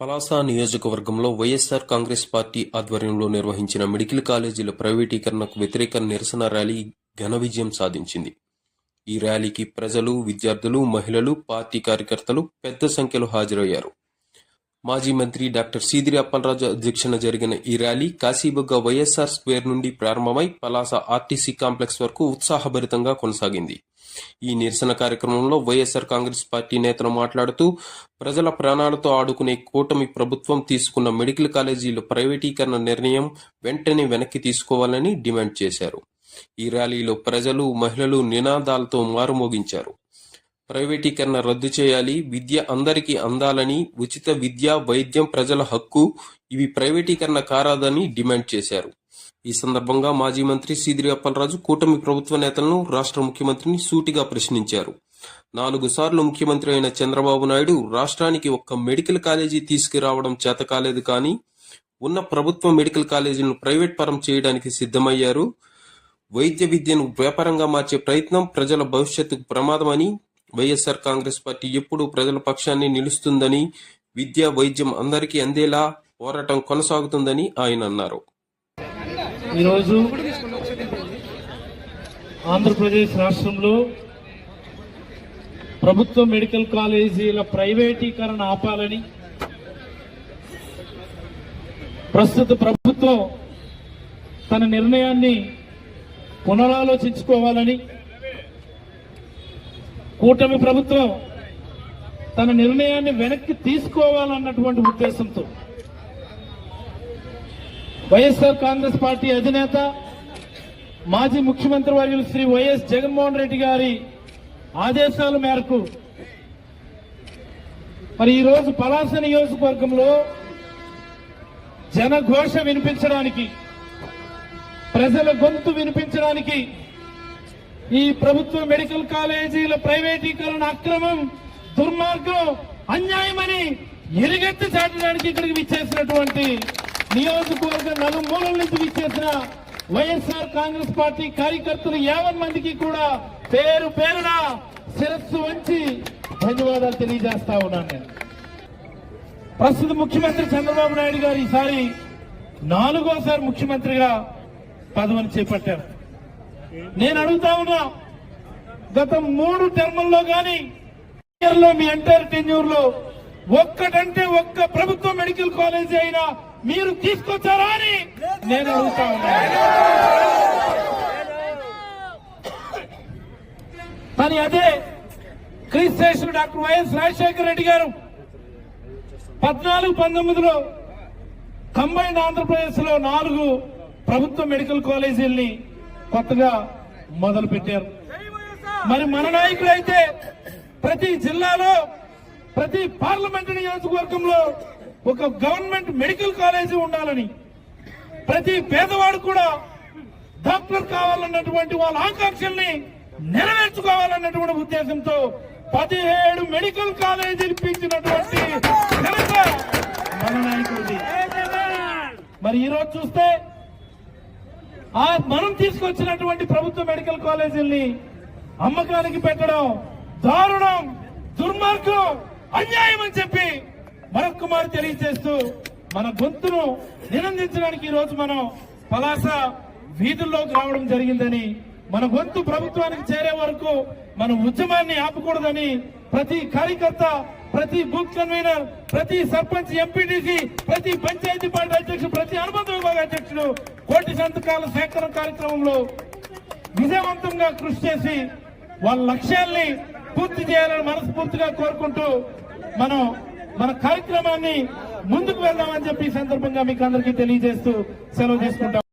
పలాస నియోజకవర్గంలో వైఎస్సార్ కాంగ్రెస్ పార్టీ ఆధ్వర్యంలో నిర్వహించిన మెడికల్ కాలేజీల ప్రైవేటీకరణకు వ్యతిరేక నిరసన ర్యాలీ ఘన విజయం సాధించింది. ఈ ర్యాలీకి ప్రజలు విద్యార్థులు మహిళలు పార్టీ కార్యకర్తలు పెద్ద సంఖ్యలో హాజరయ్యారు. మాజీ మంత్రి డాక్టర్ సీదిరి అప్పలరాజు అధ్యక్షన జరిగిన ఈ ర్యాలీ కాశీబుగ్గ వైఎస్సార్ స్క్వేర్ నుండి ప్రారంభమై పలాస ఆర్టీసీ కాంప్లెక్స్ వరకు ఉత్సాహభరితంగా కొనసాగింది. ఈ నిరసన కార్యక్రమంలో వైఎస్ఆర్ కాంగ్రెస్ పార్టీ నేతలు మాట్లాడుతూ ప్రజల ప్రాణాలతో ఆడుకునే కూటమి ప్రభుత్వం తీసుకున్న మెడికల్ కాలేజీల ప్రైవేటీకరణ నిర్ణయం వెంటనే వెనక్కి తీసుకోవాలని డిమాండ్ చేశారు. ఈ ర్యాలీలో ప్రజలు మహిళలు నినాదాలతో మారుమోగించారు. ప్రైవేటీకరణ రద్దు చేయాలి. విద్య అందరికీ అందాలని ఉచిత విద్య వైద్యం ప్రజల హక్కు ఇవి ప్రైవేటీకరణ కారాదని డిమాండ్ చేశారు. ఈ సందర్భంగా మాజీ మంత్రి సీదిరి అప్పలరాజు కూటమి ప్రభుత్వ నేతలను రాష్ట్ర ముఖ్యమంత్రిని సూటిగా ప్రశ్నించారు. నాలుగు సార్లు ముఖ్యమంత్రి అయిన చంద్రబాబు నాయుడు రాష్ట్రానికి ఒక్క మెడికల్ కాలేజీ తీసుకురావడం చేత కాలేదు కానీ ఉన్న ప్రభుత్వ మెడికల్ కాలేజీలను ప్రైవేట్ పరం చేయడానికి సిద్ధమయ్యారు. వైద్య విద్యను వ్యాపారంగా మార్చే ప్రయత్నం ప్రజల భవిష్యత్తుకు ప్రమాదమని వైఎస్ఆర్ కాంగ్రెస్ పార్టీ ఎప్పుడూ ప్రజల పక్షాన్ని నిలుస్తుందని విద్య వైద్యం అందరికీ అందేలా పోరాటం కొనసాగుతుందని ఆయన అన్నారు. ఈరోజు ఆంధ్రప్రదేశ్ రాష్ట్రంలో ప్రభుత్వ మెడికల్ కాలేజీల ప్రైవేటీకరణ ఆపాలని ప్రస్తుత ప్రభుత్వం తన నిర్ణయాన్ని పునరాలోచించుకోవాలని కూటమి ప్రభుత్వం తన నిర్ణయాన్ని వెనక్కి తీసుకోవాలన్నటువంటి ఉద్దేశంతో వైఎస్ఆర్ కాంగ్రెస్ పార్టీ అధినేత మాజీ ముఖ్యమంత్రి వర్యులు శ్రీ వైఎస్ జగన్మోహన్ రెడ్డి గారి ఆదేశాల మేరకు మరి ఈ రోజు పలాస నియోజకవర్గంలో జనఘోష వినిపించడానికి ప్రజల గొంతు వినిపించడానికి ఈ ప్రభుత్వ మెడికల్ కాలేజీల ప్రైవేటీకరణ అక్రమం దుర్మార్గం అన్యాయమని ఎలుగెత్తి చాటడానికి ఇక్కడికి విచ్చేసినటువంటి నియోజకవర్గ నలుమూలల నుంచి విచ్చేసిన వైఎస్ఆర్ కాంగ్రెస్ పార్టీ కార్యకర్తలు యావన్ మందికి కూడా పేరు పేరున శిరస్సు వంచి ధన్యవాదాలు తెలియజేస్తా ఉన్నాను నేను. ప్రస్తుత ముఖ్యమంత్రి చంద్రబాబు నాయుడు గారు ఈసారి నాలుగోసారి ముఖ్యమంత్రిగా పదవిని చేపట్టారు. నేను అడుగుతా ఉన్నా గత మూడు టర్ముల్లో గాని లో మీ ఎంటైర్ టెన్యూర్లో ఒక్కటంటే ఒక్క ప్రభుత్వ మెడికల్ కాలేజీ అయినా మీరు తీసుకొచ్చారా అని నేను అడుగుతా ఉన్నా. కానీ అదే క్రీస్తేశ్వరు డాక్టర్ వైఎస్ రాజశేఖర రెడ్డి గారు పద్నాలుగు పంతొమ్మిదిలో కంబైన్డ్ ఆంధ్రప్రదేశ్లో నాలుగు ప్రభుత్వ మెడికల్ కాలేజీల్ని కొత్తగా మొదలు పెట్టారు మరి మన నాయకులు అయితే ప్రతి జిల్లాలో ప్రతి పార్లమెంట్ నియోజకవర్గంలో ఒక గవర్నమెంట్ మెడికల్ కాలేజీ ఉండాలని ప్రతి పేదవాడు కూడా డాక్టర్ కావాలన్నటువంటి వాళ్ళ ఆకాంక్షల్ని నెరవేర్చుకోవాలన్నటువంటి ఉద్దేశంతో పదిహేడు మెడికల్ కాలేజీలు పిలిచినటువంటి ఘనత మన నాయకుడిది. మరి ఈరోజు చూస్తే ఆ మనం తీసుకొచ్చినటువంటి ప్రభుత్వ మెడికల్ కాలేజీల్ని అమ్మకానికి పెట్టడం దారుణం దుర్మార్గం అన్యాయం అని చెప్పి మరొక్క కుమార్ తెలియజేస్తూ మన గొంతును నినందించడానికి ఈ రోజు మనం పలాస వీధుల్లోకి రావడం జరిగిందని మన గొంతు ప్రభుత్వానికి చేరే వరకు మన ఉద్యమాన్ని ఆపకూడదని ప్రతి కార్యకర్త ప్రతి బూత్ కన్వీనర్ ప్రతి సర్పంచ్ ఎంపీటీసీ ప్రతి పంచాయతీ పార్టీ అధ్యక్షుడు ప్రతి అనుబంధ విభాగ అధ్యక్షుడు కోటి సంతకాల సేకరణ కార్యక్రమంలో విజయవంతంగా కృషి చేసి వాళ్ళ లక్ష్యాల్ని పూర్తి చేయాలని మనస్ఫూర్తిగా కోరుకుంటూ మనం మన కార్యక్రమాన్ని ముందుకు వెళ్దామని చెప్పి సందర్భంగా మీకు అందరికీ తెలియజేస్తూ సెలవు తీసుకుంటాం